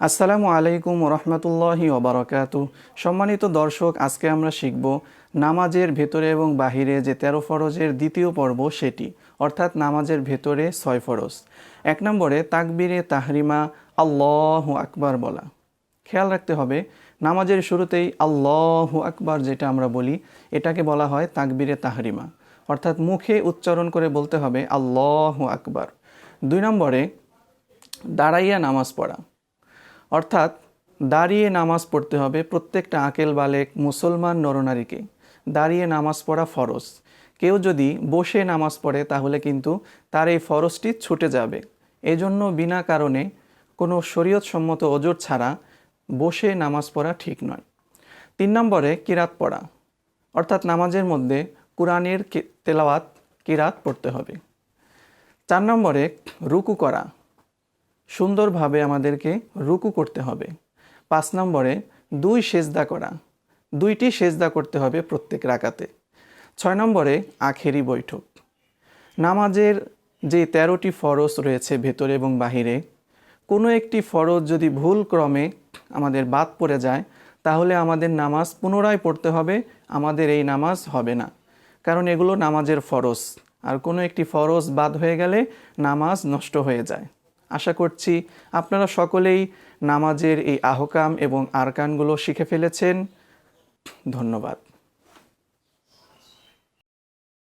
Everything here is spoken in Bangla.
আসসালামু আলাইকুম রহমতুল্লাহি ওবরাকাত। সম্মানিত দর্শক, আজকে আমরা শিখব নামাজের ভেতরে এবং বাহিরে যে তেরো ফরজের দ্বিতীয় পর্ব সেটি, অর্থাৎ নামাজের ভেতরে ছয় ফরজ। এক নম্বরে তাকবিরে তাহরিমা আল্লাহ আকবার বলা। খেয়াল রাখতে হবে, নামাজের শুরুতেই আল্লাহ আকবার যেটা আমরা বলি, এটাকে বলা হয় তাকবিরে তাহরিমা। অর্থাৎ মুখে উচ্চারণ করে বলতে হবে আল্লাহ আকবার। দুই নম্বরে দাঁড়াইয়া নামাজ পড়া। অর্থাৎ দাঁড়িয়ে নামাজ পড়তে হবে প্রত্যেকটা আকেল বালেক মুসলমান নরনারীকে। দাঁড়িয়ে নামাজ পড়া ফরজ। কেউ যদি বসে নামাজ পড়ে তাহলে কিন্তু তার এই ফরজটি ছুটে যাবে। এজন্য বিনা কারণে কোনো শরীয়তসম্মত ওজোর ছাড়া বসে নামাজ পড়া ঠিক নয়। তিন নম্বরে কিরাত পড়া। অর্থাৎ নামাজের মধ্যে কোরআনের তেলাওয়াত, কিরাত পড়তে হবে। চার নম্বরে রুকু করা। সুন্দরভাবে আমাদেরকে রুকু করতে হবে। পাঁচ নম্বরে, দুই সেজদা করা। দুইটি সেজদা করতে হবে প্রত্যেক রাকাতে। ছয় নম্বরে, আখেরি বৈঠক। নামাজের যে তেরোটি ফরজ রয়েছে ভেতরে এবং বাহিরে, কোনো একটি ফরজ যদি ভুল ক্রমে আমাদের বাদ পড়ে যায়, তাহলে আমাদের নামাজ পুনরায় পড়তে হবে, আমাদের এই নামাজ হবে না। কারণ এগুলো নামাজের ফরজ। আর কোনো একটি ফরজ বাদ হয়ে গেলে নামাজ নষ্ট হয়ে যায়। আশা করছি আপনারা সকলেই নামাজের এই আহকাম এবং আরকানগুলো শিখে ফেলেছেন। ধন্যবাদ।